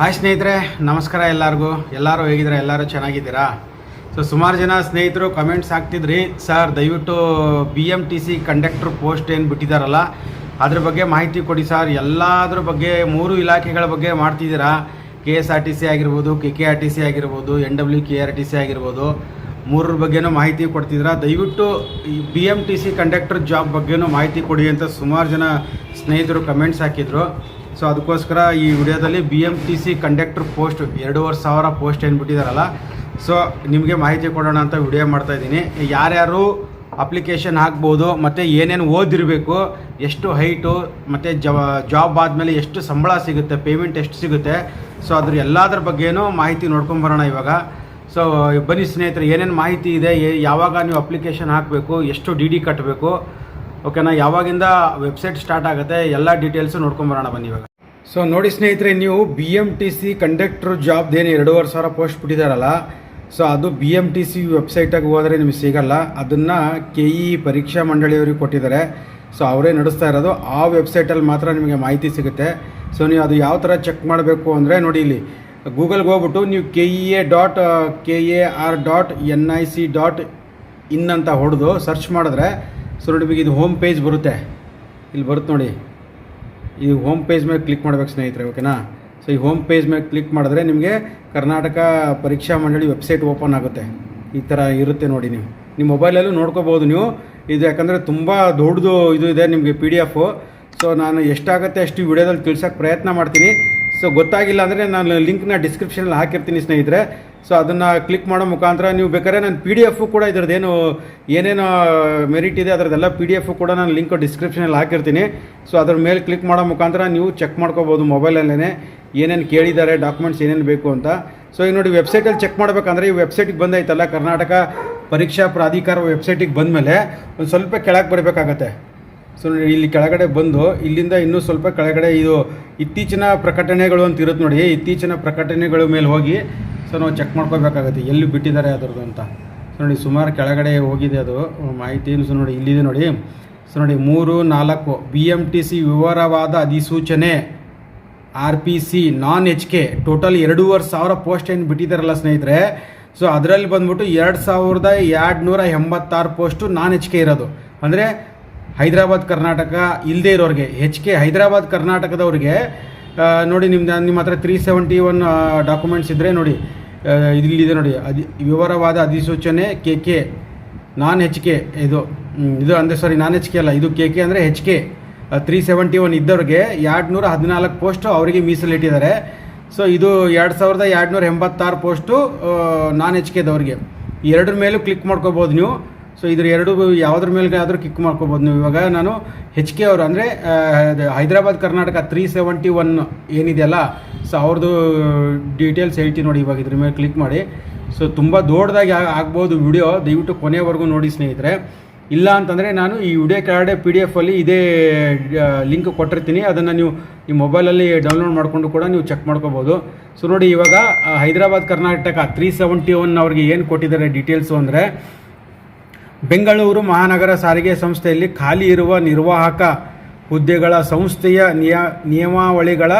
Hi ಸ್ನೇಹಿತರೆ, ನಮಸ್ಕಾರ ಎಲ್ಲರಿಗೂ. ಎಲ್ಲರೂ ಹೇಗಿದ್ದೀರಾ? ಎಲ್ಲರೂ ಚೆನ್ನಾಗಿದ್ದೀರಾ? ಸೊ ಸುಮಾರು ಜನ ಸ್ನೇಹಿತರು ಕಮೆಂಟ್ಸ್ ಹಾಕ್ತಿದ್ರಿ. ಸರ್ ದಯವಿಟ್ಟು B M T C conductor post ಏನು ಬಿಟ್ಟಿದ್ದಾರಲ್ಲ ಅದ್ರ ಬಗ್ಗೆ ಮಾಹಿತಿ ಕೊಡಿ ಸರ್ ಎಲ್ಲದ್ರ ಬಗ್ಗೆ, ಮೂರು ಇಲಾಖೆಗಳ ಬಗ್ಗೆ ಮಾಡ್ತಿದ್ದೀರಾ? K S R T C ಆಗಿರ್ಬೋದು K K R T C ಆಗಿರ್ಬೋದು N W K R T C ಆಗಿರ್ಬೋದು, ಮೂರರ ಬಗ್ಗೆನೂ ಮಾಹಿತಿ ಕೊಡ್ತಿದ್ದೀರಾ? ದಯವಿಟ್ಟು ಈ B M T C conductor job ಬಗ್ಗೆನೂ ಮಾಹಿತಿ ಕೊಡಿ ಅಂತ ಸುಮಾರು ಜನ ಸ್ನೇಹಿತರು ಕಮೆಂಟ್ಸ್ ಹಾಕಿದ್ರು. ಸೊ ಅದಕ್ಕೋಸ್ಕರ ಈ ವಿಡಿಯೋದಲ್ಲಿ B M T C conductor post ಎರಡೂವರೆ ಸಾವಿರ ಪೋಸ್ಟ್ ಏನು ಬಿಟ್ಟಿದ್ದಾರಲ್ಲ ಸೊ ನಿಮಗೆ ಮಾಹಿತಿ ಕೊಡೋಣ ಅಂತ ವಿಡಿಯೋ ಮಾಡ್ತಾ ಇದ್ದೀನಿ. ಯಾರ್ಯಾರು ಅಪ್ಲಿಕೇಶನ್ ಹಾಕ್ಬೋದು, ಮತ್ತು ಏನೇನು ಓದಿರಬೇಕು, ಎಷ್ಟು ಹೈಟು ಮತ್ತು ಜಾಬ್ ಆದಮೇಲೆ ಎಷ್ಟು ಸಂಬಳ ಸಿಗುತ್ತೆ ಪೇಮೆಂಟ್ ಎಷ್ಟು ಸಿಗುತ್ತೆ. ಸೊ ಅದ್ರ ಎಲ್ಲದ್ರ ಬಗ್ಗೆನೂ ಮಾಹಿತಿ ನೋಡ್ಕೊಂಬರೋಣ ಇವಾಗ. ಸೊ ಬನ್ನಿ ಸ್ನೇಹಿತರೆ, ಏನೇನು ಮಾಹಿತಿ ಇದೆ ಯಾವಾಗ ನೀವು ಅಪ್ಲಿಕೇಶನ್ ಹಾಕಬೇಕು, ಎಷ್ಟು ಡಿ ಡಿ ಕಟ್ಟಬೇಕು ಓಕೆನಾ ಯಾವಾಗಿಂದ ವೆಬ್ಸೈಟ್ ಸ್ಟಾರ್ಟ್ ಆಗುತ್ತೆ, ಎಲ್ಲ ಡೀಟೇಲ್ಸು ನೋಡ್ಕೊಂಬರೋಣ ಬನ್ನಿ ಇವಾಗ. ಸೊ ನೋಡಿ ಸ್ನೇಹಿತರೆ, ನೀವು B M T C conductor ಜಾಬ್ದು ಏನು ಎರಡೂವರೆ ಸಾವಿರ ಪೋಸ್ಟ್ ಬಿಟ್ಟಿದ್ದಾರಲ್ಲ ಸೊ ಅದು ಬಿ ಎಂ ಟಿ ಸಿ ವೆಬ್ಸೈಟಾಗಿ ಹೋದರೆ ನಿಮಗೆ ಸಿಗಲ್ಲ. ಅದನ್ನು ಕೆ ಇ ಪರೀಕ್ಷಾ ಮಂಡಳಿಯವ್ರಿಗೆ ಕೊಟ್ಟಿದ್ದಾರೆ ಸೊ ಅವರೇ ನಡೆಸ್ತಾ ಇರೋದು. ಆ ವೆಬ್ಸೈಟಲ್ಲಿ ಮಾತ್ರ ನಿಮಗೆ ಮಾಹಿತಿ ಸಿಗುತ್ತೆ. ಸೊ ನೀವು ಅದು ಯಾವ ಥರ ಚೆಕ್ ಮಾಡಬೇಕು ಅಂದರೆ ನೋಡಿ ಇಲ್ಲಿ ಗೂಗಲ್ಗೆ ಹೋಗ್ಬಿಟ್ಟು ನೀವು K E A dot K A R dot N I C dot in ಅಂತ ಹೊಡೆದು ಸರ್ಚ್ ಮಾಡಿದ್ರೆ ಸೊ ನಿಮಗೆ ಇದು ಹೋಮ್ ಪೇಜ್ ಬರುತ್ತೆ. ಇಲ್ಲಿ ಬರುತ್ತೆ ನೋಡಿ. ಈ ಹೋಮ್ ಪೇಜ್ ಮೇಲೆ ಕ್ಲಿಕ್ ಮಾಡ್ಬೇಕು ಸ್ನೇಹಿತರೆ ಓಕೆನಾ ಸೊ ಈ ಹೋಮ್ ಪೇಜ್ ಮೇಲೆ ಕ್ಲಿಕ್ ಮಾಡಿದ್ರೆ ನಿಮಗೆ ಕರ್ನಾಟಕ ಪರೀಕ್ಷಾ ಮಂಡಳಿ ವೆಬ್ಸೈಟ್ ಓಪನ್ ಆಗುತ್ತೆ. ಈ ಥರ ಇರುತ್ತೆ ನೋಡಿ ನೀವು. ನಿಮ್ಮ ಮೊಬೈಲಲ್ಲೂ ನೋಡ್ಕೋಬೋದು ನೀವು. ಇದು ಯಾಕಂದರೆ ತುಂಬ ದೊಡ್ಡದು ಇದು ಇದೆ ನಿಮಗೆ ಪಿ ಡಿ ಎಫು ಸೊ ನಾನು ಎಷ್ಟಾಗುತ್ತೆ ಅಷ್ಟು ವಿಡಿಯೋದಲ್ಲಿ ತಿಳ್ಸೋಕ್ಕೆ ಪ್ರಯತ್ನ ಮಾಡ್ತೀನಿ. ಸೊ ಗೊತ್ತಾಗಿಲ್ಲ ಅಂದರೆ ನಾನು ಲಿಂಕ್ನ ಡಿಸ್ಕ್ರಿಪ್ಷನಲ್ಲಿ ಹಾಕಿರ್ತೀನಿ ಸ್ನೇಹಿತರೆ. ಸೊ ಅದನ್ನು ಕ್ಲಿಕ್ ಮಾಡೋ ಮುಖಾಂತರ ನೀವು ಬೇಕಾದ್ರೆ ನಾನು ಪಿ ಡಿ ಎಫು ಕೂಡ ಇದ್ರದ್ದೇನು ಏನೇನು ಮೆರಿಟ್ ಇದೆ, ಅದರದ್ದೆಲ್ಲ ಪಿ ಡಿ ಎಫು ಕೂಡ ನಾನು ಲಿಂಕ್ ಡಿಸ್ಕ್ರಿಪ್ಷನಲ್ಲಿ ಹಾಕಿರ್ತೀನಿ. ಸೊ ಅದ್ರ ಮೇಲೆ ಕ್ಲಿಕ್ ಮಾಡೋ ಮುಖಾಂತರ ನೀವು ಚೆಕ್ ಮಾಡ್ಕೋಬೋದು ಮೊಬೈಲಲ್ಲೇ ಏನೇನು ಕೇಳಿದ್ದಾರೆ ಡಾಕ್ಯುಮೆಂಟ್ಸ್ ಏನೇನು ಬೇಕು ಅಂತ. ಸೊ ಈಗ ನೋಡಿ ವೆಬ್ಸೈಟಲ್ಲಿ ಚೆಕ್ ಮಾಡಬೇಕಂದ್ರೆ ಈ ವೆಬ್ಸೈಟಿಗೆ ಬಂದೈತಲ್ಲ ಕರ್ನಾಟಕ ಪರೀಕ್ಷಾ ಪ್ರಾಧಿಕಾರ ವೆಬ್ಸೈಟಿಗೆ ಬಂದಮೇಲೆ ಒಂದು ಸ್ವಲ್ಪ ಕೆಳಗೆ ಬರಬೇಕಾಗತ್ತೆ. ಸೊ ನೋಡಿ ಇಲ್ಲಿ ಕೆಳಗಡೆ ಬಂದು, ಇಲ್ಲಿಂದ ಇನ್ನೂ ಸ್ವಲ್ಪ ಕೆಳಗಡೆ ಇದು ಇತ್ತೀಚಿನ ಪ್ರಕಟಣೆಗಳು ಅಂತ ಇರುತ್ತೆ ನೋಡಿ, ಇತ್ತೀಚಿನ ಪ್ರಕಟಣೆಗಳ ಮೇಲೆ ಹೋಗಿ ಸೊ ನಾವು ಚೆಕ್ ಮಾಡ್ಕೋಬೇಕಾಗತ್ತೆ, ಎಲ್ಲಿ ಬಿಟ್ಟಿದ್ದಾರೆ ಅದರದ್ದು ಅಂತ. ಸೊ ನೋಡಿ, ಸುಮಾರು ಕೆಳಗಡೆ ಹೋಗಿದೆ ಅದು, ಮಾಹಿತಿ ಸೊ ನೋಡಿ, ಇಲ್ಲಿದೆ ನೋಡಿ. ಸೊ ನೋಡಿ, ಮೂರು, ನಾಲ್ಕು ಬಿ ಎಂ ಟಿ ಸಿ ವಿವರವಾದ ಅಧಿಸೂಚನೆ R P C non H K total ಎರಡೂವರೆ ಸಾವಿರ ಪೋಸ್ಟ್ ಏನು ಬಿಟ್ಟಿದ್ದಾರಲ್ಲ ಸ್ನೇಹಿತರೆ. ಸೊ ಅದರಲ್ಲಿ ಬಂದ್ಬಿಟ್ಟು ಎರಡು ಸಾವಿರದ ಎರಡು ನೂರ ಎಂಬತ್ತಾರು ಪೋಸ್ಟು ನಾನ್ ಎಚ್ ಕೆ ಇರೋದು. ಅಂದರೆ ಹೈದರಾಬಾದ್ ಕರ್ನಾಟಕ ಇಲ್ಲದೇ ಇರೋರಿಗೆ ಹೆಚ್ ಕೆ ಹೈದರಾಬಾದ್ ಕರ್ನಾಟಕದವ್ರಿಗೆ ನೋಡಿ ನಿಮ್ದು ನಿಮ್ಮ ಹತ್ರ ತ್ರೀ ಸೆವೆಂಟಿ ಒನ್ ಡಾಕ್ಯುಮೆಂಟ್ಸ್ ಇದ್ದರೆ ನೋಡಿ ಇದಿಲ್ಲಿದೆ ನೋಡಿ, ಅದಿ ವಿವರವಾದ ಅಧಿಸೂಚನೆ K K, non H K ಇದು ಇದು ಅಂದರೆ ಸಾರಿ ನಾನ್ ಹೆಚ್ ಕೆ ಅಲ್ಲ, ಇದು ಕೆ ಕೆ ಅಂದರೆ H K three seventy one ಇದ್ದವ್ರಿಗೆ ಎರಡು ನೂರ ಹದಿನಾಲ್ಕು ಪೋಸ್ಟು ಅವರಿಗೆ ಮೀಸಲಿಟ್ಟಿದ್ದಾರೆ ಸೊ ಇದು ಎರಡು ಸಾವಿರದ ಎರಡುನೂರ ಎಂಬತ್ತಾರು ಪೋಸ್ಟು ನಾನ್ ಹೆಚ್ ಕೆದವ್ರಿಗೆ ಎರಡರ ಮೇಲೂ ಕ್ಲಿಕ್ ಮಾಡ್ಕೋಬೋದು ನೀವು. ಸೊ ಇದ್ರ ಎರಡು ಯಾವುದ್ರ ಮೇಲೆ ಆದರೂ ಕ್ಲಿಕ್ ಮಾಡ್ಕೋಬೋದು. ನೀವು ಇವಾಗ ನಾನು ಹೆಚ್ ಕೆ ಅವರು ಅಂದರೆ Hyderabad, Karnataka three seventy one ಏನಿದೆಯಲ್ಲ ಸೊ ಅವ್ರದ್ದು ಡೀಟೇಲ್ಸ್ ಹೇಳ್ತೀನಿ ನೋಡಿ ಇವಾಗ ಇದ್ರ ಮೇಲೆ ಕ್ಲಿಕ್ ಮಾಡಿ. ಸೊ ತುಂಬ ದೊಡ್ಡದಾಗಿ ಆಗ್ಬೋದು ವಿಡಿಯೋ ದಯವಿಟ್ಟು ಕೊನೆವರೆಗೂ ನೋಡಿ ಸ್ನೇಹಿತರೆ. ಇಲ್ಲ ಅಂತಂದರೆ ನಾನು ಈ ವಿಡಿಯೋ ಕೆಳಗಡೆ ಪಿ ಡಿ ಎಫಲ್ಲಿ ಇದೇ ಲಿಂಕ್ ಕೊಟ್ಟಿರ್ತೀನಿ. ಅದನ್ನು ನೀವು ಈ ಮೊಬೈಲಲ್ಲಿ ಡೌನ್ಲೋಡ್ ಮಾಡಿಕೊಂಡು ಕೂಡ ನೀವು ಚೆಕ್ ಮಾಡ್ಕೋಬೋದು. ಸೊ ನೋಡಿ ಇವಾಗ Hyderabad, Karnataka three seventy one ಅವ್ರಿಗೆ ಏನು ಕೊಟ್ಟಿದ್ದಾರೆ ಡೀಟೇಲ್ಸು ಅಂದರೆ ಬೆಂಗಳೂರು ಮಹಾನಗರ ಸಾರಿಗೆ ಸಂಸ್ಥೆಯಲ್ಲಿ ಖಾಲಿ ಇರುವ ನಿರ್ವಾಹಕ ಹುದ್ದೆಗಳ ಸಂಸ್ಥೆಯ ನಿಯ, ನಿಯಮಾವಳಿಗಳ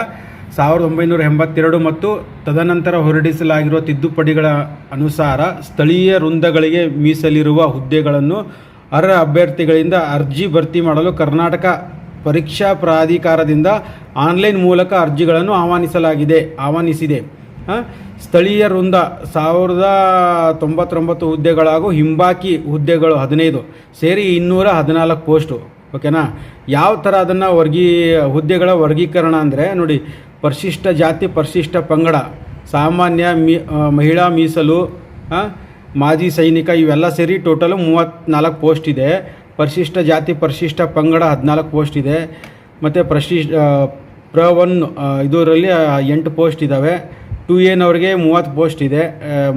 ಸಾವಿರದ ಒಂಬೈನೂರ ಎಂಬತ್ತೆರಡು ಮತ್ತು ತದನಂತರ ಹೊರಡಿಸಲಾಗಿರುವ ತಿದ್ದುಪಡಿಗಳ ಅನುಸಾರ ಸ್ಥಳೀಯ ವೃಂದಗಳಿಗೆ ಮೀಸಲಿರುವ ಹುದ್ದೆಗಳನ್ನು ಅರ್ಹ ಅಭ್ಯರ್ಥಿಗಳಿಂದ ಅರ್ಜಿ ಭರ್ತಿ ಮಾಡಲು ಕರ್ನಾಟಕ ಪರೀಕ್ಷಾ ಪ್ರಾಧಿಕಾರದಿಂದ ಆನ್ಲೈನ್ ಮೂಲಕ ಅರ್ಜಿಗಳನ್ನು ಆಹ್ವಾನಿಸಲಾಗಿದೆ, ಆಹ್ವಾನಿಸಿದೆ. ಸ್ಥಳೀಯ ವೃಂದ, ಸಾವಿರದ ತೊಂಬತ್ತೊಂಬತ್ತು ಹುದ್ದೆಗಳು ಹಾಗೂ ಹಿಂಬಾಕಿ ಹುದ್ದೆಗಳು ಹದಿನೈದು, ಸೇರಿ ಇನ್ನೂರ ಹದಿನಾಲ್ಕು ಪೋಸ್ಟು. ಓಕೆನಾ? ಯಾವ ಥರ ಅದನ್ನು ವರ್ಗೀ, ಹುದ್ದೆಗಳ ವರ್ಗೀಕರಣ ಅಂದರೆ, ನೋಡಿ, ಪರಿಶಿಷ್ಟ ಜಾತಿ, ಪರಿಶಿಷ್ಟ ಪಂಗಡ, ಸಾಮಾನ್ಯ ಮೀ ಮಹಿಳಾ ಮೀಸಲು ಮಾಜಿ ಸೈನಿಕ, ಇವೆಲ್ಲ ಸೇರಿ ಟೋಟಲು ಮೂವತ್ತ್ನಾಲ್ಕು ಪೋಸ್ಟ್ ಇದೆ. ಪರಿಶಿಷ್ಟ ಜಾತಿ, ಪರಿಶಿಷ್ಟ ಪಂಗಡ ಹದಿನಾಲ್ಕು ಪೋಸ್ಟ್ ಇದೆ. ಮತ್ತು ಪ್ರಶಿಷ್ ಪ್ರ ಒನ್ ಇದರಲ್ಲಿ ಎಂಟು ಪೋಸ್ಟ್ ಇದ್ದಾವೆ ಟು ಎನವ್ರಿಗೆ ಮೂವತ್ತು ಪೋಸ್ಟ್ ಇದೆ.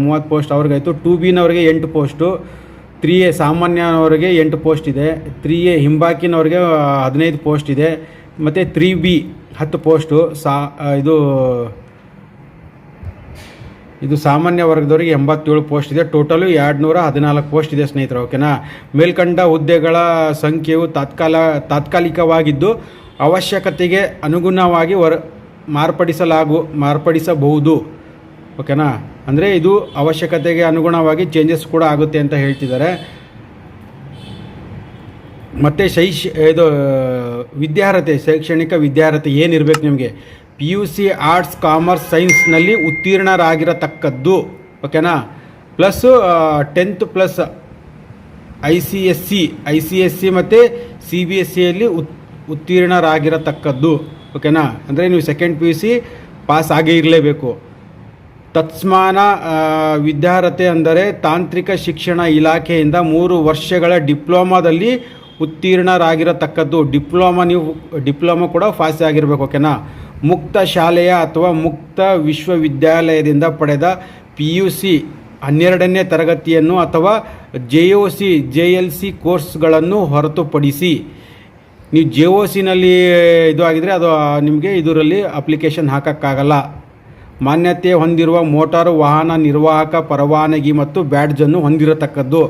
ಮೂವತ್ತು ಪೋಸ್ಟ್ ಅವ್ರಿಗಾಯಿತು. ಟು ಬಿನವ್ರಿಗೆ ಎಂಟು ಪೋಸ್ಟು ತ್ರೀ ಎ ಸಾಮಾನ್ಯನವರಿಗೆ ಎಂಟು ಪೋಸ್ಟ್ ಇದೆ. ತ್ರೀ ಎ ಹಿಂಬಾಕಿನವ್ರಿಗೆ ಹದಿನೈದು ಪೋಸ್ಟ್ ಇದೆ. ಮತ್ತು ತ್ರೀ ಬಿ ಹತ್ತು ಪೋಸ್ಟು ಸಾ ಇದು ಇದು ಸಾಮಾನ್ಯ ವರ್ಗದವರಿಗೆ ಎಂಬತ್ತೇಳು ಪೋಸ್ಟ್ ಇದೆ. ಟೋಟಲು ಎರಡು ನೂರ ಹದಿನಾಲ್ಕು ಪೋಸ್ಟ್ ಇದೆ ಸ್ನೇಹಿತರೆ ಓಕೆನಾ ಮೇಲ್ಕಂಡ ಹುದ್ದೆಗಳ ಸಂಖ್ಯೆಯು ತಾತ್ಕಾಲ, ತಾತ್ಕಾಲಿಕವಾಗಿದ್ದು ಅವಶ್ಯಕತೆಗೆ ಅನುಗುಣವಾಗಿ ವರ್ ಮಾರ್ಪಡಿಸಲಾಗು, ಮಾರ್ಪಡಿಸಬಹುದು. ಓಕೆನಾ? ಅಂದರೆ ಇದು ಅವಶ್ಯಕತೆಗೆ ಅನುಗುಣವಾಗಿ ಚೇಂಜಸ್ ಕೂಡ ಆಗುತ್ತೆ ಅಂತ ಹೇಳ್ತಿದ್ದಾರೆ. ಮತ್ತು ಶೈಕ್ಷ, ಇದು, ವಿದ್ಯಾರ್ಹತೆ, ಶೈಕ್ಷಣಿಕ ವಿದ್ಯಾರ್ಹತೆ ಏನಿರಬೇಕು ನಿಮಗೆ? P U C arts commerce ಸೈನ್ಸ್ನಲ್ಲಿ ಉತ್ತೀರ್ಣರಾಗಿರತಕ್ಕದ್ದು, ಓಕೆನಾ? Plus tenth plus I C S C I C S C ಮತ್ತು ಸಿ ಬಿ ಎಸ್ ಸಿಯಲ್ಲಿ ಉತ್, ಉತ್ತೀರ್ಣರಾಗಿರತಕ್ಕದ್ದು. ಓಕೆನಾ? ಅಂದರೆ ನೀವು second P U C pass ಆಗೇ ಇರಲೇಬೇಕು. ತತ್ಸ್ಮಾನ ವಿದ್ಯಾರ್ಹತೆ ಅಂದರೆ ತಾಂತ್ರಿಕ ಶಿಕ್ಷಣ ಇಲಾಖೆಯಿಂದ ಮೂರು ವರ್ಷಗಳ ಡಿಪ್ಲೊಮಾದಲ್ಲಿ ಉತ್ತೀರ್ಣರಾಗಿರತಕ್ಕದ್ದು. ಡಿಪ್ಲೊಮಾ ನೀವು, ಡಿಪ್ಲೊಮಾ ಕೂಡ ಪಾಸ್ ಆಗಿರಬೇಕು, ಓಕೆನಾ? ಮುಕ್ತ ಶಾಲೆಯ ಅಥವಾ ಮುಕ್ತ ವಿಶ್ವವಿದ್ಯಾಲಯದಿಂದ ಪಡೆದ ಪಿ ಯು ಸಿ ಹನ್ನೆರಡನೇ ತರಗತಿಯನ್ನು ಅಥವಾ J O C J L C ಕೋರ್ಸ್ಗಳನ್ನು ಹೊರತುಪಡಿಸಿ ನೀವು ಜೆ ಓ ಸಿನಲ್ಲಿ ಇದು ಆಗಿದರೆ ಅದು ನಿಮಗೆ ಇದರಲ್ಲಿ ಅಪ್ಲಿಕೇಶನ್ ಹಾಕೋಕ್ಕಾಗಲ್ಲ. ಮಾನ್ಯತೆ ಹೊಂದಿರುವ ಮೋಟಾರು ವಾಹನ ನಿರ್ವಾಹಕ, ಪರವಾನಗಿ ಮತ್ತು ಬ್ಯಾಡ್ಜನ್ನು ಹೊಂದಿರತಕ್ಕದ್ದು.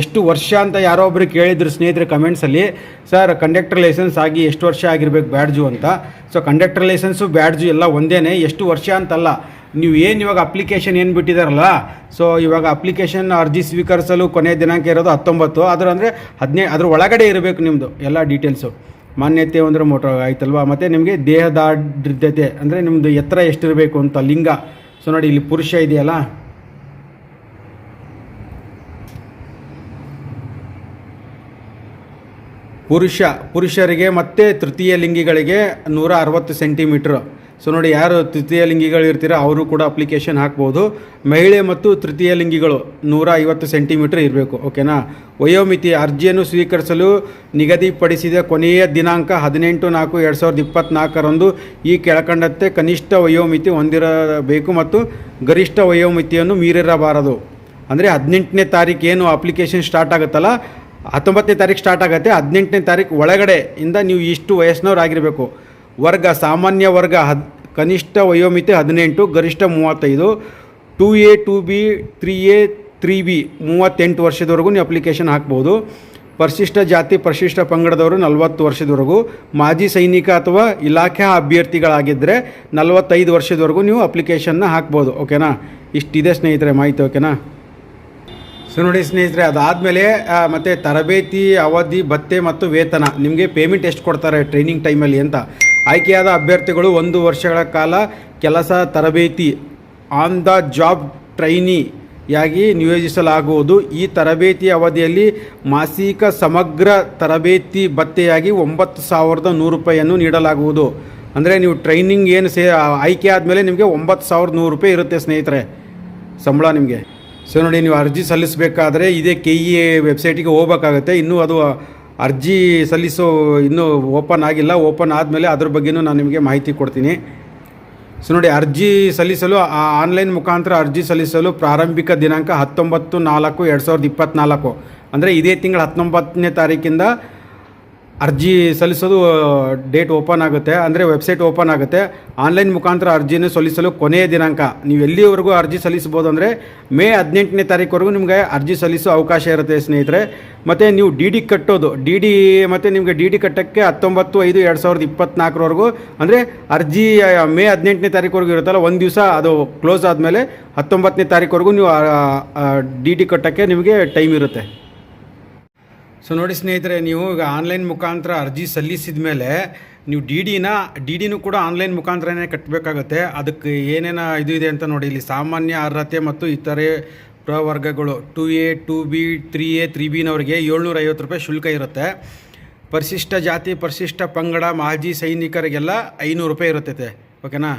ಎಷ್ಟು ವರ್ಷ ಅಂತ ಯಾರೋ ಒಬ್ರು ಕೇಳಿದ್ರು ಸ್ನೇಹಿತರೆ ಕಮೆಂಟ್ಸಲ್ಲಿ ಸರ್ ಕಂಡಕ್ಟರ್ ಲೈಸೆನ್ಸ್ ಆಗಿ ಎಷ್ಟು ವರ್ಷ ಆಗಿರಬೇಕು ಬ್ಯಾಡ್ಜು ಅಂತ? ಸೊ ಕಂಡಕ್ಟರ್ ಲೈಸೆನ್ಸು ಬ್ಯಾಡ್ಜು ಎಲ್ಲ ಒಂದೇ ಎಷ್ಟು ವರ್ಷ ಅಂತಲ್ಲ. ನೀವು ಏನು ಇವಾಗ ಅಪ್ಲಿಕೇಶನ್ ಏನು ಬಿಟ್ಟಿದಾರಲ್ಲ ಸೊ ಇವಾಗ ಅಪ್ಲಿಕೇಶನ್ ಅರ್ಜಿ ಸ್ವೀಕರಿಸಲು ಕೊನೆ ದಿನಾಂಕ ಇರೋದು ಹತ್ತೊಂಬತ್ತು ಅದ್ರ ಅಂದರೆ ಹದಿನೈದು ಅದ್ರ ಒಳಗಡೆ ಇರಬೇಕು ನಿಮ್ಮದು ಎಲ್ಲ ಡೀಟೇಲ್ಸು ಮಾನ್ಯತೆ ಅಂದರೆ ಮೋಟೋ ಆಯ್ತಲ್ವಾ? ಮತ್ತು ನಿಮಗೆ ದೇಹದಾಡ್ರದ್ದತೆ ಅಂದರೆ ನಿಮ್ಮದು ಎತ್ತರ ಎಷ್ಟಿರಬೇಕು ಅಂತ ಲಿಂಗ. ಸೊ ನೋಡಿ, ಇಲ್ಲಿ ಪುರುಷ ಇದೆಯಲ್ಲ. ಪುರುಷ, ಪುರುಷರಿಗೆ ಮತ್ತು ತೃತೀಯ ಲಿಂಗಿಗಳಿಗೆ ನೂರ ಅರವತ್ತು ಸೆಂಟಿಮೀಟ್ರ್ ಸೊ ನೋಡಿ ಯಾರು ತೃತೀಯ ಲಿಂಗಿಗಳು ಇರ್ತೀರೋ ಅವರು ಕೂಡ ಅಪ್ಲಿಕೇಶನ್ ಹಾಕ್ಬೋದು. ಮಹಿಳೆ ಮತ್ತು ತೃತೀಯ ಲಿಂಗಿಗಳು ನೂರ ಐವತ್ತು ಸೆಂಟಿಮೀಟರ್ ಇರಬೇಕು ಓಕೆನಾ ವಯೋಮಿತಿ ಅರ್ಜಿಯನ್ನು ಸ್ವೀಕರಿಸಲು ನಿಗದಿಪಡಿಸಿದ ಕೊನೆಯ ದಿನಾಂಕ ಹದಿನೆಂಟು ನಾಲ್ಕು ಎರಡು ಸಾವಿರದ ಇಪ್ಪತ್ತ್ನಾಲ್ಕರಂದು ಈ ಕೆಳಕಂಡಂತೆ ಕನಿಷ್ಠ ವಯೋಮಿತಿ ಹೊಂದಿರಬೇಕು ಮತ್ತು ಗರಿಷ್ಠ ವಯೋಮಿತಿಯನ್ನು ಮೀರಿರಬಾರದು. ಅಂದರೆ ಹದಿನೆಂಟನೇ ತಾರೀಕು ಏನು ಅಪ್ಲಿಕೇಶನ್ ಸ್ಟಾರ್ಟ್ ಆಗುತ್ತಲ್ಲ? ಹತ್ತೊಂಬತ್ತನೇ ತಾರೀಕು ಸ್ಟಾರ್ಟ್ ಆಗುತ್ತೆ, ಹದಿನೆಂಟನೇ ತಾರೀಕು ಒಳಗಡೆ ಇಂದ ನೀವು ಇಷ್ಟು ವಯಸ್ಸಿನವ್ರು ಆಗಿರಬೇಕು ವರ್ಗ, ಸಾಮಾನ್ಯ ವರ್ಗ ಹದ್ ಕನಿಷ್ಠ ವಯೋಮಿತಿ ಹದಿನೆಂಟು, ಗರಿಷ್ಠ ಮೂವತ್ತೈದು. Two A two B three A three B ಮೂವತ್ತೆಂಟು ವರ್ಷದವರೆಗೂ ನೀವು ಅಪ್ಲಿಕೇಶನ್ ಹಾಕ್ಬೋದು. ಪರಿಶಿಷ್ಟ ಜಾತಿ, ಪರಿಶಿಷ್ಟ ಪಂಗಡದವರು ನಲವತ್ತು ವರ್ಷದವರೆಗೂ. ಮಾಜಿ ಸೈನಿಕ ಅಥವಾ ಇಲಾಖೆ ಅಭ್ಯರ್ಥಿಗಳಾಗಿದ್ದರೆ ನಲವತ್ತೈದು ವರ್ಷದವರೆಗೂ ನೀವು ಅಪ್ಲಿಕೇಶನ್ನ ಹಾಕ್ಬೋದು. ಓಕೆನಾ? ಇಷ್ಟಿದೆ ಸ್ನೇಹಿತರೆ, ಮಾಹಿತಿ ಓಕೆನಾ? ಸೊ ನೋಡಿ ಸ್ನೇಹಿತರೆ, ಅದಾದಮೇಲೆ ಮತ್ತು ತರಬೇತಿ, ಅವಧಿ, ಭತ್ತೆ ಮತ್ತು ವೇತನ. ನಿಮಗೆ ಪೇಮೆಂಟ್ ಎಷ್ಟು ಕೊಡ್ತಾರೆ ಟ್ರೈನಿಂಗ್ ಟೈಮಲ್ಲಿ ಅಂತ? ಆಯ್ಕೆಯಾದ ಅಭ್ಯರ್ಥಿಗಳು ಒಂದು ವರ್ಷಗಳ ಕಾಲ ಕೆಲಸ, ತರಬೇತಿ ಆನ್ ದ ಜಾಬ್ ಟ್ರೈನಿಯಾಗಿ ನಿಯೋಜಿಸಲಾಗುವುದು. ಈ ತರಬೇತಿ ಅವಧಿಯಲ್ಲಿ ಮಾಸಿಕ ಸಮಗ್ರ ತರಬೇತಿ ಭತ್ತೆಯಾಗಿ ಒಂಬತ್ತು ಸಾವಿರದ ನೂರು ರೂಪಾಯಿಯನ್ನು ನೀಡಲಾಗುವುದು. ಅಂದರೆ ನೀವು ಟ್ರೈನಿಂಗ್ ಏನು ಸೇ, ಆಯ್ಕೆ ಆದಮೇಲೆ ನಿಮಗೆ ಒಂಬತ್ತು ಸಾವಿರದ ನೂರು ರೂಪಾಯಿ ಇರುತ್ತೆ ಸ್ನೇಹಿತರೆ, ಸಂಬಳ ನಿಮಗೆ. ಸೊ ನೋಡಿ, ನೀವು ಅರ್ಜಿ ಸಲ್ಲಿಸಬೇಕಾದ್ರೆ ಇದೇ ಕೆ ಇ ಎ ವೆಬ್ಸೈಟಿಗೆ ಹೋಗಬೇಕಾಗತ್ತೆ. ಇನ್ನೂ ಅದು ಅರ್ಜಿ ಸಲ್ಲಿಸೋ ಇನ್ನೂ ಓಪನ್ ಆಗಿಲ್ಲ. ಓಪನ್ ಆದಮೇಲೆ ಅದ್ರ ಬಗ್ಗೆನೂ ನಾನು ನಿಮಗೆ ಮಾಹಿತಿ ಕೊಡ್ತೀನಿ. ಸೊ ನೋಡಿ, ಅರ್ಜಿ ಸಲ್ಲಿಸಲು ಆನ್ಲೈನ್ ಮುಖಾಂತರ ಅರ್ಜಿ ಸಲ್ಲಿಸಲು ಪ್ರಾರಂಭಿಕ ದಿನಾಂಕ ಹತ್ತೊಂಬತ್ತು ನಾಲ್ಕು, ಎರಡು ಸಾವಿರದ ಇಪ್ಪತ್ತ್ನಾಲ್ಕು ಅಂದರೆ ಇದೇ ತಿಂಗಳ ಹತ್ತೊಂಬತ್ತನೇ ತಾರೀಕಿಂದ ಅರ್ಜಿ ಸಲ್ಲಿಸೋದು ಡೇಟ್ ಓಪನ್ ಆಗುತ್ತೆ. ಅಂದರೆ ವೆಬ್ಸೈಟ್ ಓಪನ್ ಆಗುತ್ತೆ. ಆನ್ಲೈನ್ ಮುಖಾಂತರ ಅರ್ಜಿಯನ್ನು ಸಲ್ಲಿಸಲು ಕೊನೆಯ ದಿನಾಂಕ. ನೀವು ಎಲ್ಲಿವರೆಗೂ ಅರ್ಜಿ ಸಲ್ಲಿಸ್ಬೋದು ಅಂದರೆ ಮೇ ಹದಿನೆಂಟನೇ ತಾರೀಕುವರೆಗೂ ನಿಮಗೆ ಅರ್ಜಿ ಸಲ್ಲಿಸೋ ಅವಕಾಶ ಇರುತ್ತೆ ಸ್ನೇಹಿತರೆ. ಮತ್ತು ನೀವು ಡಿ ಡಿ ಕಟ್ಟೋದು. ಡಿ ಡಿ ಮತ್ತು ನಿಮಗೆ ಡಿ ಡಿ ಕಟ್ಟೋಕ್ಕೆ ಹತ್ತೊಂಬತ್ತು, ಐದು, ಎರಡು ಸಾವಿರದ ಇಪ್ಪತ್ತ್ನಾಲ್ಕರವರೆಗೂ ಅಂದರೆ ಅರ್ಜಿ ಮೇ ಹದಿನೆಂಟನೇ ತಾರೀಕುವರೆಗೂ ಇರುತ್ತಲ್ಲ, ಒಂದು ದಿವಸ ಅದು ಕ್ಲೋಸ್ ಆದಮೇಲೆ ಹತ್ತೊಂಬತ್ತನೇ ತಾರೀಕುವರೆಗೂ ನೀವು ಡಿ ಡಿ ಕಟ್ಟೋಕ್ಕೆ ನಿಮಗೆ ಟೈಮ್ ಇರುತ್ತೆ. ಸೊ ನೋಡಿ ಸ್ನೇಹಿತರೆ, ನೀವು ಈಗ ಆನ್ಲೈನ್ ಮುಖಾಂತರ ಅರ್ಜಿ ಸಲ್ಲಿಸಿದ ಮೇಲೆ ನೀವು ಡಿ ಡಿನ ಡಿ ಡಿನೂ ಕೂಡ ಆನ್ಲೈನ್ ಮುಖಾಂತರನೇ ಕಟ್ಟಬೇಕಾಗತ್ತೆ ಅದಕ್ಕೆ ಏನೇನು ಇದು ಇದೆ ಅಂತ ನೋಡಿ, ಇಲ್ಲಿ ಸಾಮಾನ್ಯ ಅರ್ಹತೆ ಮತ್ತು ಇತರೆ ಪ್ರವರ್ಗಗಳು two A two B three A three ಬಿನವರಿಗೆ ಏಳ್ನೂರ ಐವತ್ತು ರೂಪಾಯಿ ಶುಲ್ಕ ಇರುತ್ತೆ. ಪರಿಶಿಷ್ಟ ಜಾತಿ, ಪರಿಶಿಷ್ಟ ಪಂಗಡ, ಮಾಜಿ ಸೈನಿಕರಿಗೆಲ್ಲ ಐನೂರು ರೂಪಾಯಿ ಇರುತ್ತೈತೆ. ಓಕೆನಾ?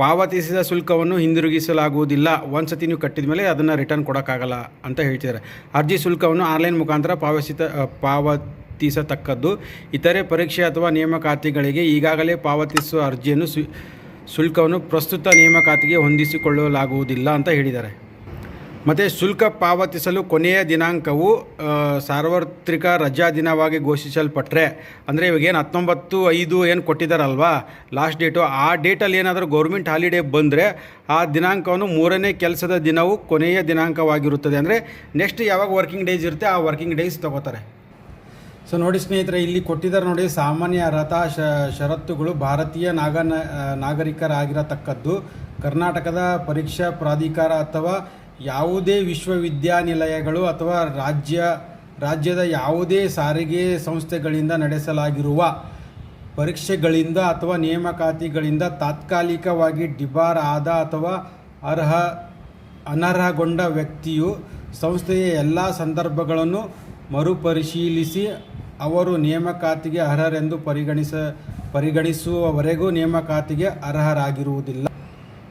ಪಾವತಿಸಿದ ಶುಲ್ಕವನ್ನು ಹಿಂದಿರುಗಿಸಲಾಗುವುದಿಲ್ಲ. ಒಂದು ಸತಿ ನೀವು ಕಟ್ಟಿದ ಮೇಲೆ ಅದನ್ನು ರಿಟರ್ನ್ ಕೊಡೋಕ್ಕಾಗಲ್ಲ ಅಂತ ಹೇಳ್ತಿದ್ದಾರೆ. ಅರ್ಜಿ ಶುಲ್ಕವನ್ನು ಆನ್ಲೈನ್ ಮುಖಾಂತರ ಪಾವತಿಸಿದ ಪಾವತಿಸತಕ್ಕದ್ದು ಇತರೆ ಪರೀಕ್ಷೆ ಅಥವಾ ನೇಮಕಾತಿಗಳಿಗೆ ಈಗಾಗಲೇ ಪಾವತಿಸುವ ಅರ್ಜಿಯನ್ನು ಶುಲ್ಕವನ್ನು ಪ್ರಸ್ತುತ ನೇಮಕಾತಿಗೆ ಹೊಂದಿಸಿಕೊಳ್ಳಲಾಗುವುದಿಲ್ಲ ಅಂತ ಹೇಳಿದ್ದಾರೆ. ಮತ್ತು ಶುಲ್ಕ ಪಾವತಿಸಲು ಕೊನೆಯ ದಿನಾಂಕವು ಸಾರ್ವತ್ರಿಕ ರಜಾ ದಿನವಾಗಿ ಘೋಷಿಸಲ್ಪಟ್ಟರೆ ಅಂದರೆ ಇವಾಗೇನು ಹತ್ತೊಂಬತ್ತು ಐದು ಏನು ಕೊಟ್ಟಿದ್ದಾರಲ್ವಾ ಲಾಸ್ಟ್ ಡೇಟು ಆ ಡೇಟಲ್ಲಿ ಏನಾದರೂ ಗೌರ್ಮೆಂಟ್ ಹಾಲಿಡೇ ಬಂದರೆ, ಆ ದಿನಾಂಕವನ್ನು ಮೂರನೇ ಕೆಲಸದ ದಿನವು ಕೊನೆಯ ದಿನಾಂಕವಾಗಿರುತ್ತದೆ. ಅಂದರೆ ನೆಕ್ಸ್ಟ್ ಯಾವಾಗ ವರ್ಕಿಂಗ್ ಡೇಸ್ ಇರುತ್ತೆ, ಆ ವರ್ಕಿಂಗ್ ಡೇಸ್ ತೊಗೋತಾರೆ. ಸೊ ನೋಡಿ ಸ್ನೇಹಿತರೆ, ಇಲ್ಲಿ ಕೊಟ್ಟಿದ್ದಾರೆ ನೋಡಿ ಸಾಮಾನ್ಯ ಅರ್ಹತಾ ಷರತ್ತುಗಳು ಭಾರತೀಯ ನಾಗ ನಾಗರಿಕರಾಗಿರತಕ್ಕದ್ದು. ಕರ್ನಾಟಕದ ಪರೀಕ್ಷಾ ಪ್ರಾಧಿಕಾರ ಅಥವಾ ಯಾವುದೇ ವಿಶ್ವವಿದ್ಯಾನಿಲಯಗಳು ಅಥವಾ ರಾಜ್ಯ, ರಾಜ್ಯದ ಯಾವುದೇ ಸಾರಿಗೆ ಸಂಸ್ಥೆಗಳಿಂದ ನಡೆಸಲಾಗಿರುವ ಪರೀಕ್ಷೆಗಳಿಂದ ಅಥವಾ ನೇಮಕಾತಿಗಳಿಂದ ತಾತ್ಕಾಲಿಕವಾಗಿ ಡಿಬಾರ್ ಆದ ಅಥವಾ ಅರ್ಹ, ಅನರ್ಹಗೊಂಡ ವ್ಯಕ್ತಿಯು ಸಂಸ್ಥೆಯ ಎಲ್ಲ ಸಂದರ್ಭಗಳನ್ನು ಮರುಪರಿಶೀಲಿಸಿ ಅವರು ನೇಮಕಾತಿಗೆ ಅರ್ಹರೆಂದು ಪರಿಗಣಿಸ, ಪರಿಗಣಿಸುವವರೆಗೂ ನೇಮಕಾತಿಗೆ ಅರ್ಹರಾಗಿರುವುದಿಲ್ಲ.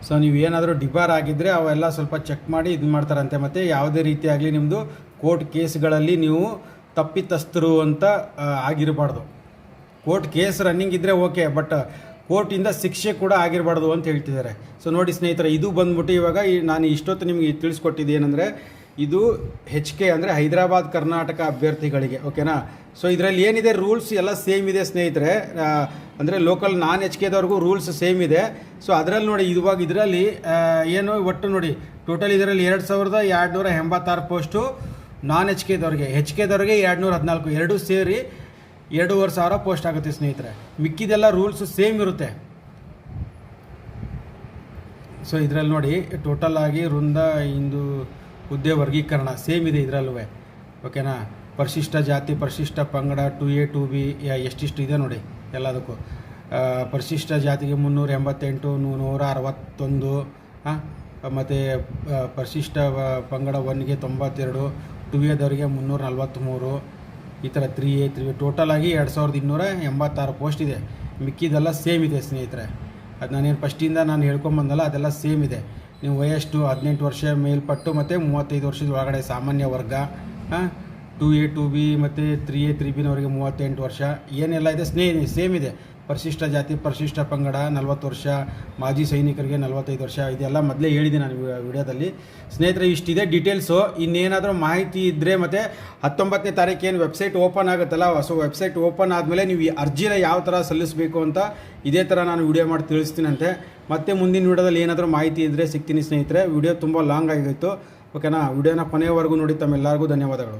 ಸೊ ನೀವು ಏನಾದರೂ ಡಿಬಾರ್ ಆಗಿದ್ದರೆ ಅವೆಲ್ಲ ಸ್ವಲ್ಪ ಚೆಕ್ ಮಾಡಿ ಇದು ಮಾಡ್ತಾರಂತೆ. ಮತ್ತು ಯಾವುದೇ ರೀತಿಯಾಗಲಿ ನಿಮ್ಮದು ಕೋರ್ಟ್ ಕೇಸ್ಗಳಲ್ಲಿ ನೀವು ತಪ್ಪಿತಸ್ಥರು ಅಂತ ಆಗಿರಬಾರ್ದು. ಕೋರ್ಟ್ ಕೇಸ್ ರನ್ನಿಂಗ್ ಇದ್ದರೆ ಓಕೆ, ಬಟ್ ಕೋರ್ಟಿಂದ ಶಿಕ್ಷೆ ಕೂಡ ಆಗಿರಬಾರ್ದು ಅಂತ ಹೇಳ್ತಿದ್ದಾರೆ. ಸೊ ನೋಡಿ ಸ್ನೇಹಿತರೆ, ಇದು ಬಂದ್ಬಿಟ್ಟು ಇವಾಗ ನಾನು ಇಷ್ಟೊತ್ತು ನಿಮಗೆ ತಿಳಿಸ್ಕೊಟ್ಟಿದ್ದು ಏನಂದರೆ ಇದು ಹೆಚ್ ಕೆ ಅಂದರೆ ಹೈದರಾಬಾದ್ ಕರ್ನಾಟಕ ಅಭ್ಯರ್ಥಿಗಳಿಗೆ, ಓಕೆನಾ? ಸೊ ಇದರಲ್ಲಿ ಏನಿದೆ? ರೂಲ್ಸ್ ಎಲ್ಲ ಸೇಮ್ ಇದೆ ಸ್ನೇಹಿತರೆ. ಅಂದರೆ ಲೋಕಲ್ ನಾನ್ ಎಚ್ ಕೆದವ್ರಿಗೂ ರೂಲ್ಸ್ ಸೇಮ್ ಇದೆ. ಸೊ ಅದರಲ್ಲಿ ನೋಡಿ, ಇವಾಗ ಇದರಲ್ಲಿ ಏನು ಒಟ್ಟು ನೋಡಿ ಟೋಟಲ್ ಇದರಲ್ಲಿ ಎರಡು ಸಾವಿರದ ಎರಡುನೂರ ಎಂಬತ್ತಾರು ಪೋಸ್ಟು ನಾನ್ ಎಚ್ ಕೆದವ್ರಿಗೆ ಹೆಚ್ ಕೆದವ್ರಿಗೆ ಎರಡು ನೂರ ಹದಿನಾಲ್ಕು, ಎರಡೂ ಸೇರಿ ಎರಡೂವರೆ ಸಾವಿರ ಪೋಸ್ಟ್ ಆಗುತ್ತೆ ಸ್ನೇಹಿತರೆ. ಮಿಕ್ಕಿದೆಲ್ಲ ರೂಲ್ಸ್ ಸೇಮ್ ಇರುತ್ತೆ. ಸೊ ಇದರಲ್ಲಿ ನೋಡಿ ಟೋಟಲ್ ಆಗಿ ವೃಂದ ಇಂದು ಹುದ್ದೆ ವರ್ಗೀಕರಣ ಸೇಮ್ ಇದೆ ಇದರಲ್ಲೂ ಓಕೆನಾ? ಪರಿಶಿಷ್ಟ ಜಾತಿ, ಪರಿಶಿಷ್ಟ ಪಂಗಡ ಟು ಎ ಟು ಬಿ ಎಷ್ಟಿಷ್ಟು ಇದೆ ನೋಡಿ ಎಲ್ಲದಕ್ಕೂ. ಪರಿಶಿಷ್ಟ ಜಾತಿಗೆ ಮುನ್ನೂರ ಎಂಬತ್ತೆಂಟು ನೂರ ಅರವತ್ತೊಂದು ಮತ್ತು ಪರಿಶಿಷ್ಟ ಪಂಗಡ ಒನ್ಗೆ ತೊಂಬತ್ತೆರಡು ಟು ಎದವರಿಗೆ ಮುನ್ನೂರ ನಲ್ವತ್ತ್ಮೂರು ಈ ಥರ ತ್ರೀ ಎ ತ್ರೀ ಟೋಟಲ್ ಆಗಿ ಎರಡು ಸಾವಿರದ ಇನ್ನೂರ ಎಂಬತ್ತಾರು ಪೋಸ್ಟ್ ಇದೆ. ಮಿಕ್ಕಿದೆಲ್ಲ ಸೇಮ್ ಇದೆ ಸ್ನೇಹಿತರೆ. ಅದು ನಾನೇನು ಫಸ್ಟಿಂದ ನಾನು ಹೇಳ್ಕೊಂಬಂದಲ್ಲ ಅದೆಲ್ಲ ಸೇಮ್ ಇದೆ. ನೀವು ವಯಸ್ಸು ಹದಿನೆಂಟು ವರ್ಷ ಮೇಲ್ಪಟ್ಟು ಮತ್ತು ಮೂವತ್ತೈದು ವರ್ಷದ ಒಳಗಡೆ ಸಾಮಾನ್ಯ ವರ್ಗ ಟು ಎ ಟು ಬಿ ಮತ್ತು ತ್ರೀ ಎ ತ್ರೀ ಬಿನವರೆಗೆ ಮೂವತ್ತೆಂಟು ವರ್ಷ. ಏನೆಲ್ಲ ಇದೆ? ಸ್ನೇ ಸೇಮ್ ಇದೆ. ಪರಿಶಿಷ್ಟ ಜಾತಿ, ಪರಿಶಿಷ್ಟ ಪಂಗಡ, ನಲ್ವತ್ತು ವರ್ಷ, ಮಾಜಿ ಸೈನಿಕರಿಗೆ ನಲವತ್ತೈದು ವರ್ಷ, ಇದೆಲ್ಲ ಮೊದಲೇ ಹೇಳಿದೆ ನಾನು ವಿಡಿಯೋದಲ್ಲಿ. ಸ್ನೇಹಿತರೆ, ಇಷ್ಟಿದೆ ಡೀಟೇಲ್ಸು ಇನ್ನೇನಾದರೂ ಮಾಹಿತಿ ಇದ್ದರೆ ಮತ್ತು ಹತ್ತೊಂಬತ್ತನೇ ತಾರೀಕು ಏನು ವೆಬ್ಸೈಟ್ ಓಪನ್ ಆಗುತ್ತಲ್ಲ ಸೊ ವೆಬ್ಸೈಟ್ ಓಪನ್ ಆದಮೇಲೆ ನೀವು ಈ ಅರ್ಜಿನ ಯಾವ ಥರ ಸಲ್ಲಿಸಬೇಕು ಅಂತ ಇದೇ ಥರ ನಾನು ವಿಡಿಯೋ ಮಾಡಿ ತಿಳಿಸ್ತೀನಂತೆ. ಮತ್ತೆ ಮುಂದಿನ ವಿಡಿಯೋದಲ್ಲಿ ಏನಾದರೂ ಮಾಹಿತಿ ಇದ್ದರೆ ಸಿಗ್ತೀನಿ ಸ್ನೇಹಿತರೆ. ವಿಡಿಯೋ ತುಂಬ ಲಾಂಗ್ ಆಗಿತ್ತು. ಓಕೆನಾ ವಿಡಿಯೋನ ಕೊನೆಯವರೆಗೂ ನೋಡಿ ತಮ್ಮೆಲ್ಲರಿಗೂ ಧನ್ಯವಾದಗಳು.